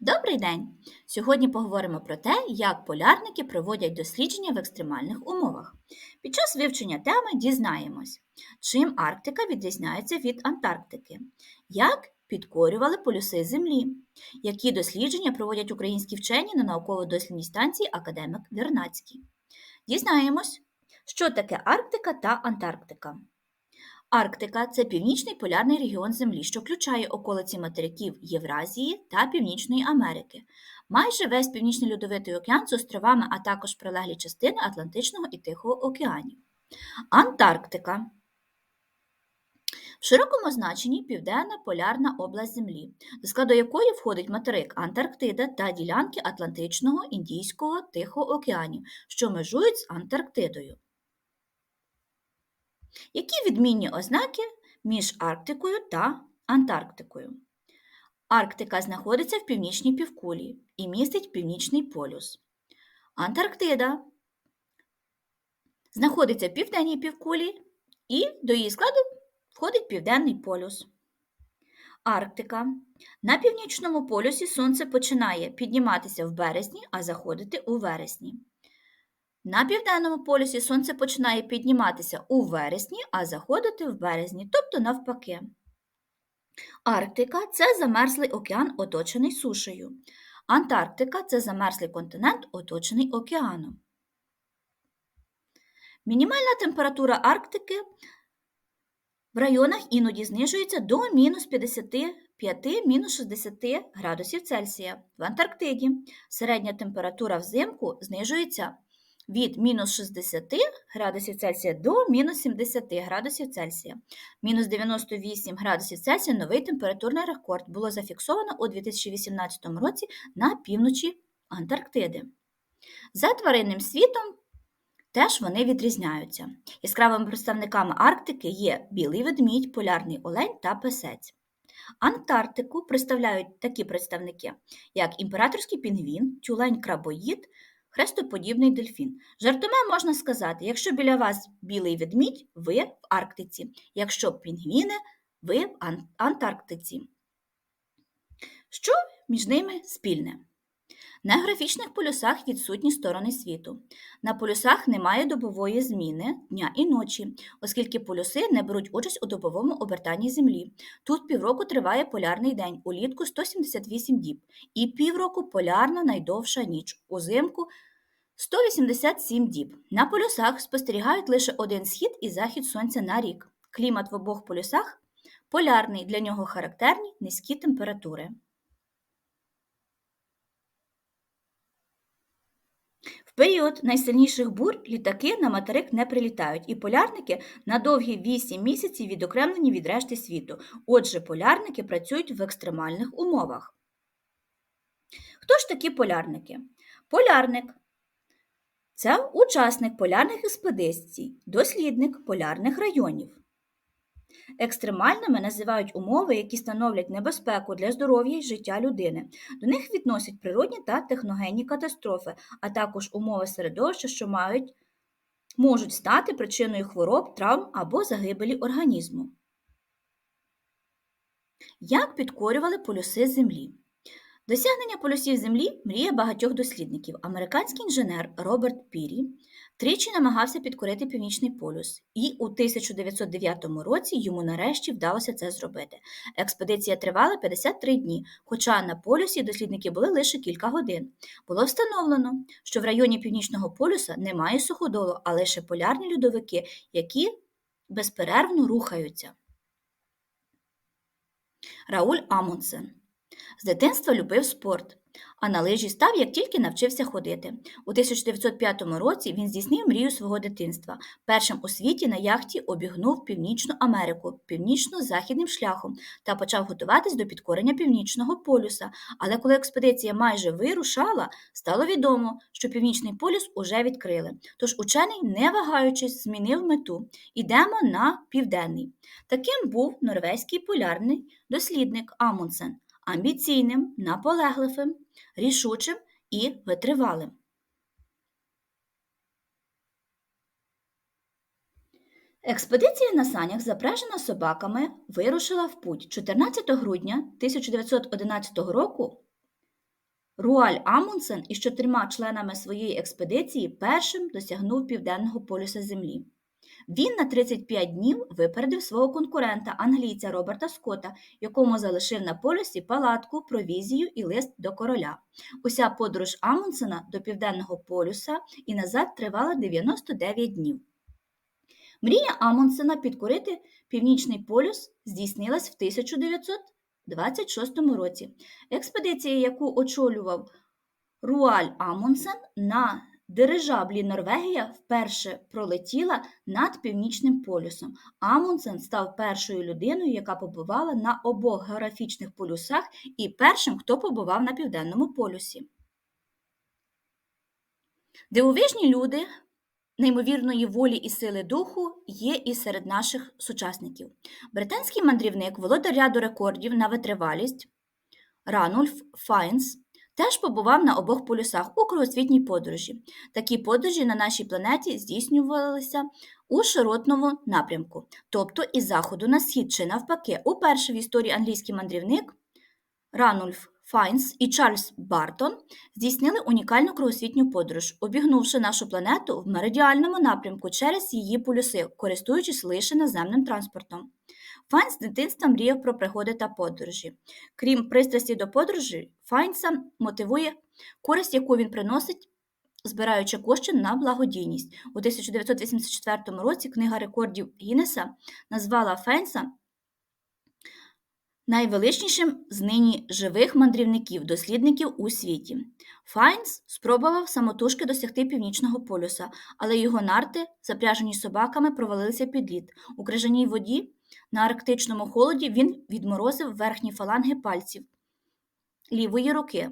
Добрий день! Сьогодні поговоримо про те, як полярники проводять дослідження в екстремальних умовах. Під час вивчення теми дізнаємось, чим Арктика відрізняється від Антарктики, як підкорювали полюси Землі, які дослідження проводять українські вчені на науково-дослідній станції Академик Вернацький. Дізнаємось, що таке Арктика та Антарктика. Арктика це північний полярний регіон Землі, що включає околиці материків Євразії та Північної Америки. Майже весь північний льодовитий океан з островами, а також прилеглі частини Атлантичного і Тихого океанів. Антарктика. В широкому значенні Південна полярна область Землі, до складу якої входить материк Антарктида та ділянки Атлантичного, Індійського, Тихого океанів, що межують з Антарктидою. Які відмінні ознаки між Арктикою та Антарктикою? Арктика знаходиться в північній півкулі і містить північний полюс. Антарктида знаходиться в південній півкулі і до її складу входить південний полюс. Арктика. На північному полюсі сонце починає підніматися в березні, а заходити у вересні. На південному полюсі сонце починає підніматися у вересні, а заходити в березні, тобто навпаки. Арктика це замерзлий океан, оточений сушею. Антарктика це замерзлий континент, оточений океаном. Мінімальна температура Арктики в районах іноді знижується до мінус 55-60 градусів Цельсія. В Антарктиді середня температура взимку знижується від мінус 60 градусів Цельсія до мінус 70 градусів Цельсія. Мінус 98 градусів Цельсія новий температурний рекорд було зафіксовано у 2018 році на півночі Антарктиди. За тваринним світом теж вони відрізняються. Яскравими представниками Арктики є білий ведмідь, полярний олень та песець. Антарктику представляють такі представники, як імператорський пінгвін, тюлень крабоїд, хрестоподібний дельфін. Жартома можна сказати, якщо біля вас білий ведмідь, ви в Арктиці, якщо пінгвіни, ви в Антарктиці. Що між ними спільне? На графічних полюсах відсутні сторони світу. На полюсах немає добової зміни дня і ночі, оскільки полюси не беруть участь у добовому обертанні Землі. Тут півроку триває полярний день, улітку 178 діб, і півроку полярна найдовша ніч, узимку 187 діб. На полюсах спостерігають лише один схід і захід сонця на рік. Клімат в обох полюсах полярний, для нього характерні низькі температури. Період найсильніших бур літаки на материк не прилітають, і полярники на довгі 8 місяців відокремлені від решти світу. Отже, полярники працюють в екстремальних умовах. Хто ж такі полярники? Полярник це учасник полярних експедицій, дослідник полярних районів. Екстремальними називають умови, які становлять небезпеку для здоров'я і життя людини. До них відносять природні та техногенні катастрофи, а також умови середовища, що мають, можуть стати причиною хвороб, травм або загибелі організму. Як підкорювали полюси Землі? Досягнення полюсів Землі мрія багатьох дослідників. Американський інженер Роберт Пірі тричі намагався підкорити північний полюс, і у 1909 році йому нарешті вдалося це зробити. Експедиція тривала 53 дні, хоча на полюсі дослідники були лише кілька годин. Було встановлено, що в районі північного полюса немає суходолу, а лише полярні льодовики, які безперервно рухаються. Рауль Амундсен з дитинства любив спорт, а на лижі став, як тільки навчився ходити. У 1905 році він здійснив мрію свого дитинства. Першим у світі на яхті обігнув Північну Америку північно-західним шляхом та почав готуватись до підкорення Північного полюса. Але коли експедиція майже вирушала, стало відомо, що Північний полюс уже відкрили. Тож учений, не вагаючись, змінив мету. Ідемо на південний. Таким був норвезький полярний дослідник Амундсен амбіційним, наполегливим, рішучим і витривалим. Експедиція на санях, запряжена собаками, вирушила в путь 14 грудня 1911 року. Руаль Амундсен із чотирма членами своєї експедиції першим досягнув південного полюса Землі. Він на 35 днів випередив свого конкурента, англійця Роберта Скотта, якому залишив на полюсі палатку, провізію і лист до короля. Уся подорож Амундсена до південного полюса і назад тривала 99 днів. Мрія Амундсена підкорити північний полюс здійснилась в 1926 році. Експедиція, яку очолював Руаль Амундсен на дирижаблі Норвегія вперше пролетіла над північним полюсом. Амундсен став першою людиною, яка побувала на обох географічних полюсах, і першим, хто побував на південному полюсі. Дивовижні люди неймовірної волі і сили духу є і серед наших сучасників. Британський мандрівник, володар ряду рекордів на витривалість Ранульф Файнс теж побував на обох полюсах у кругосвітній подорожі. Такі подорожі на нашій планеті здійснювалися у широтному напрямку, тобто із заходу на схід чи навпаки. Уперше в історії англійський мандрівник Ранульф Файнс і Чарльз Бартон здійснили унікальну кругосвітню подорож, обігнувши нашу планету в меридіальному напрямку через її полюси, користуючись лише наземним транспортом. Файн з дитинства мріяв про пригоди та подорожі. Крім пристрасті до подорожі, Файнса мотивує користь, яку він приносить, збираючи кошти на благодійність. У 1984 році книга рекордів Гіннеса назвала Файнса найвеличнішим з нині живих мандрівників, дослідників у світі. Файнс спробував самотужки досягти північного полюса, але його нарти, запряжені собаками, провалилися під лід. У крижаній воді на арктичному холоді він відморозив верхні фаланги пальців лівої руки.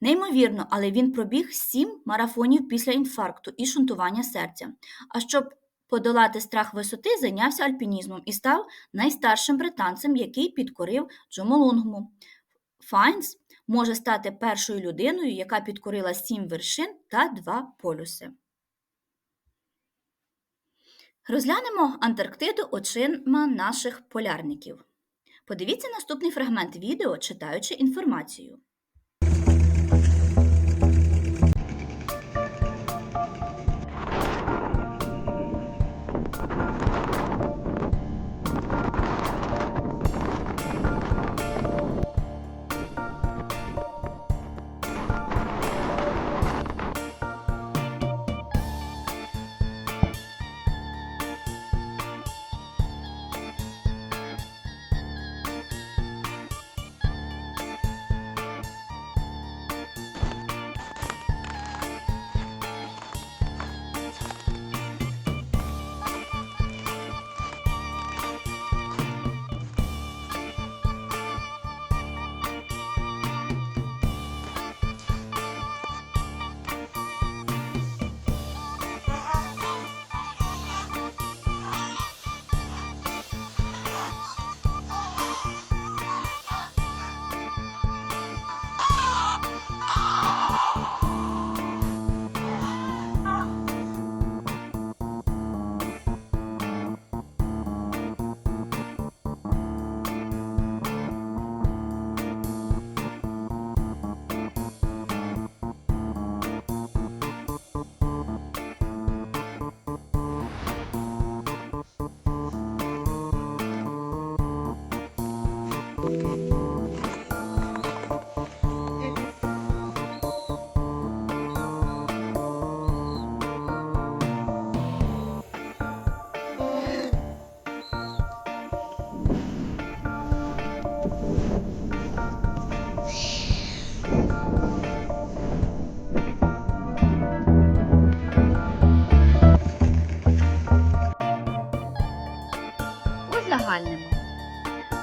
Неймовірно, але він пробіг сім марафонів після інфаркту і шунтування серця. А щоб подолати страх висоти, зайнявся альпінізмом і став найстаршим британцем, який підкорив Джомолунгму. Файнс може стати першою людиною, яка підкорила сім вершин та два полюси. Розглянемо Антарктиду очима наших полярників. Подивіться наступний фрагмент відео, читаючи інформацію.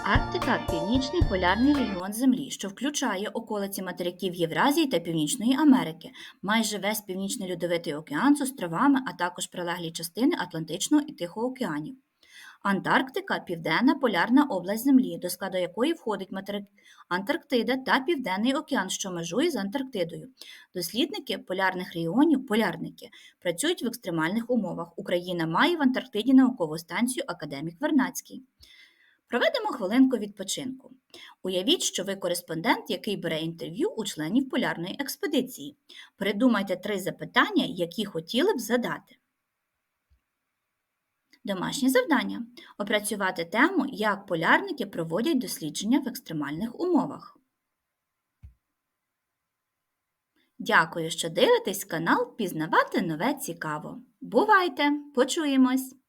Арктика північний полярний регіон Землі, що включає околиці материків Євразії та Північної Америки, майже весь північний льодовитий океан з островами, а також прилеглі частини Атлантичного і Тихого океанів. Антарктика південна полярна область Землі, до складу якої входить материк Антарктида та Південний океан, що межує з Антарктидою. Дослідники полярних регіонів, полярники, працюють в екстремальних умовах. Україна має в Антарктиді наукову станцію Академік Вернацький. Проведемо хвилинку відпочинку. Уявіть, що ви кореспондент, який бере інтерв'ю у членів полярної експедиції. Придумайте три запитання, які хотіли б задати. Домашнє завдання опрацювати тему, як полярники проводять дослідження в екстремальних умовах. Дякую, що дивитесь канал Пізнавати нове цікаво. Бувайте! Почуємось!